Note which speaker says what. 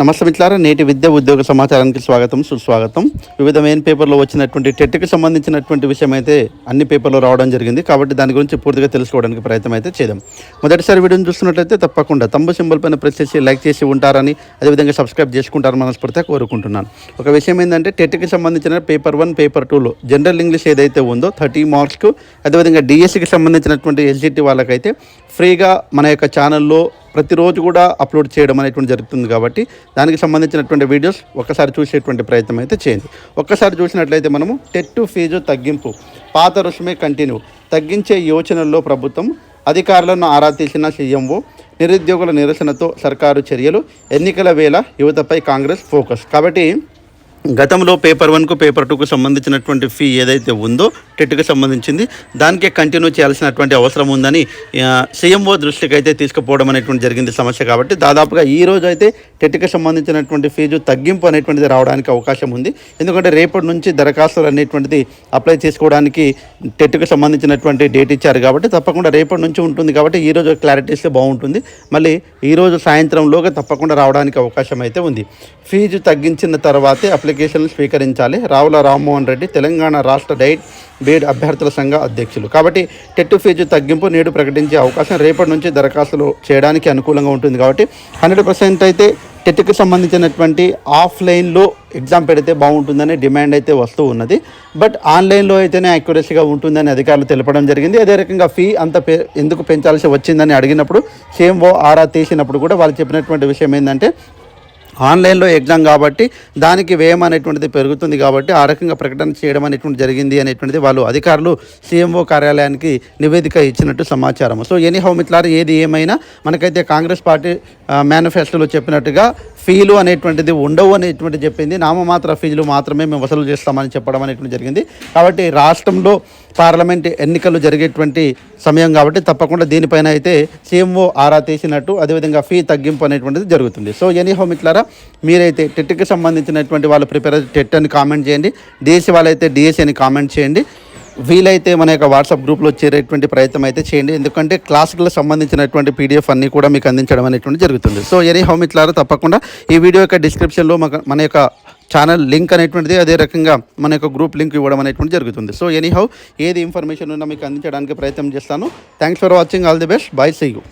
Speaker 1: నమస్తే మిత్రులారా నేటి విద్య ఉద్యోగ సమాచారానికి స్వాగతం సుస్వాగతం. వివిధ మెయిన్ పేపర్లో వచ్చినటువంటి టెట్కి సంబంధించినటువంటి విషయం అయితే అన్ని పేపర్లో రావడం జరిగింది. కాబట్టి దాని గురించి పూర్తిగా తెలుసుకోవడానికి ప్రయత్నం అయితే చేద్దాం. మొదటిసారి వీడియోని చూస్తున్నట్లయితే తప్పకుండా తమ్ము సింబల్ పైన ప్రెస్ చేసి లైక్ చేసి ఉంటారని అదేవిధంగా సబ్స్క్రైబ్ చేసుకుంటారని మనస్ఫూర్తిగా కోరుకుంటున్నాను. ఒక విషయం ఏంటంటే టెట్కి సంబంధించిన పేపర్ వన్ పేపర్ టూలో జనరల్ ఇంగ్లీష్ ఏదైతే ఉందో థర్టీ మార్క్స్కు అదేవిధంగా డిఎస్సికి సంబంధించినటువంటి ఎస్జిటి వాళ్ళకైతే ఫ్రీగా మన యొక్క ఛానల్లో ప్రతిరోజు కూడా అప్లోడ్ చేయడం అనేటువంటి జరుగుతుంది కాబట్టి దానికి సంబంధించినటువంటి వీడియోస్ ఒక్కసారి చూసేటువంటి ప్రయత్నం అయితే చేయండి. ఒక్కసారి చూసినట్లయితే మనము టెట్టు ఫీజు తగ్గింపు పాత రుసుమే కంటిన్యూ. తగ్గించే యోచనల్లో ప్రభుత్వం అధికారులను ఆరా తీసిన సీఎంఓ నిరుద్యోగుల నిరసనతో సర్కారు చర్యలు. ఎన్నికల వేళ యువతపై కాంగ్రెస్ ఫోకస్. కాబట్టి గతంలో పేపర్ వన్కు పేపర్ టూకు సంబంధించినటువంటి ఫీ ఏదైతే ఉందో టెట్కు సంబంధించింది దానికే కంటిన్యూ చేయాల్సినటువంటి అవసరం ఉందని సీఎంఓ దృష్టికి అయితే తీసుకుపోవడం అనేటువంటి జరిగింది సమస్య కాబట్టి దాదాపుగా ఈ రోజు అయితే టెట్కి సంబంధించినటువంటి ఫీజు తగ్గింపు అనేటువంటిది రావడానికి అవకాశం ఉంది. ఎందుకంటే రేపటి నుంచి దరఖాస్తులు అనేటువంటిది అప్లై చేసుకోవడానికి టెట్కి సంబంధించినటువంటి డేట్ ఇచ్చారు కాబట్టి తప్పకుండా రేపటి నుంచి ఉంటుంది కాబట్టి ఈ రోజు క్లారిటీ ఇస్తే బాగుంటుంది. మళ్ళీ ఈరోజు సాయంత్రంలోగా తప్పకుండా రావడానికి అవకాశం అయితే ఉంది. ఫీజు తగ్గించిన తర్వాతే అప్లికేషన్లు స్వీకరించాలి. రావుల రామ్మోహన్ రెడ్డి తెలంగాణ రాష్ట్ర డైట్ బీడ్ అభ్యర్థుల సంఘ అధ్యక్షులు. కాబట్టి టెట్ ఫీజు తగ్గింపు నేడు ప్రకటించే అవకాశం రేపటి నుంచి దరఖాస్తులు చేయడానికి అనుకూలంగా ఉంటుంది కాబట్టి హండ్రెడ్ పర్సెంట్ అయితే టెట్కి సంబంధించినటువంటి ఆఫ్లైన్లో ఎగ్జామ్ పెడితే బాగుంటుందనే డిమాండ్ అయితే వస్తూ ఉన్నది. బట్ ఆన్లైన్లో అయితేనే యాక్యురసీగా ఉంటుందని అధికారులు తెలపడం జరిగింది. అదే రకంగా ఫీ అంత పె ఎందుకు పెంచాల్సి వచ్చిందని అడిగినప్పుడు సీఎంఓ ఆరా తీసినప్పుడు కూడా వాళ్ళు చెప్పినటువంటి విషయం ఏంటంటే ఆన్లైన్లో ఎగ్జామ్ కాబట్టి దానికి వ్యయం అనేటువంటిది పెరుగుతుంది కాబట్టి ఆ రకంగా ప్రకటన చేయడం అనేటువంటి జరిగింది అనేటువంటిది వాళ్ళు అధికారులు సీఎంఓ కార్యాలయానికి నివేదిక ఇచ్చినట్టు సమాచారం సో ఎనీ హౌ మిట్లారు ఏది ఏమైనా మనకైతే కాంగ్రెస్ పార్టీ మేనిఫెస్టోలో చెప్పినట్టుగా ఫీలు అనేటువంటిది ఉండవు అనేటువంటి చెప్పింది. నామమాత్ర ఫీజులు మాత్రమే మేము వసూలు చేస్తామని చెప్పడం అనేటువంటి జరిగింది. కాబట్టి రాష్ట్రంలో పార్లమెంట్ ఎన్నికలు జరిగేటువంటి సమయం కాబట్టి తప్పకుండా దీనిపైన అయితే సీఎంఓ ఆరా తీసినట్టు అదేవిధంగా ఫీ తగ్గింపు అనేటువంటిది జరుగుతుంది. సో ఎనీ హోమ్ ఇట్లారా మీరైతే టెట్కి సంబంధించినటువంటి వాళ్ళు ప్రిపేర్ టెట్ అని కామెంట్ చేయండి. డిఎస్సి వాళ్ళైతే డిఎస్సి అని కామెంట్ చేయండి. వీలైతే మన యొక్క వాట్సాప్ గ్రూప్లో చేరేటువంటి ప్రయత్నం అయితే చేయండి. ఎందుకంటే క్లాసులకు సంబంధించినటువంటి పీడిఎఫ్ అన్నీ కూడా మీకు అందించడం అనేటువంటి జరుగుతుంది. సో ఎనీ హౌ ఇట్లారా తప్పకుండా ఈ వీడియో యొక్క డిస్క్రిప్షన్లో మన మన యొక్క ఛానల్ లింక్ అనేటువంటిది అదే రకంగా మన యొక్క గ్రూప్ లింక్ ఇవ్వడం అనేటువంటి జరుగుతుంది. సో ఎనీ హౌ ఏది ఇన్ఫర్మేషన్ ఉన్నా మీకు అందించడానికి ప్రయత్నం చేస్తాను. Thanks for watching. All the best. Bye. See. You.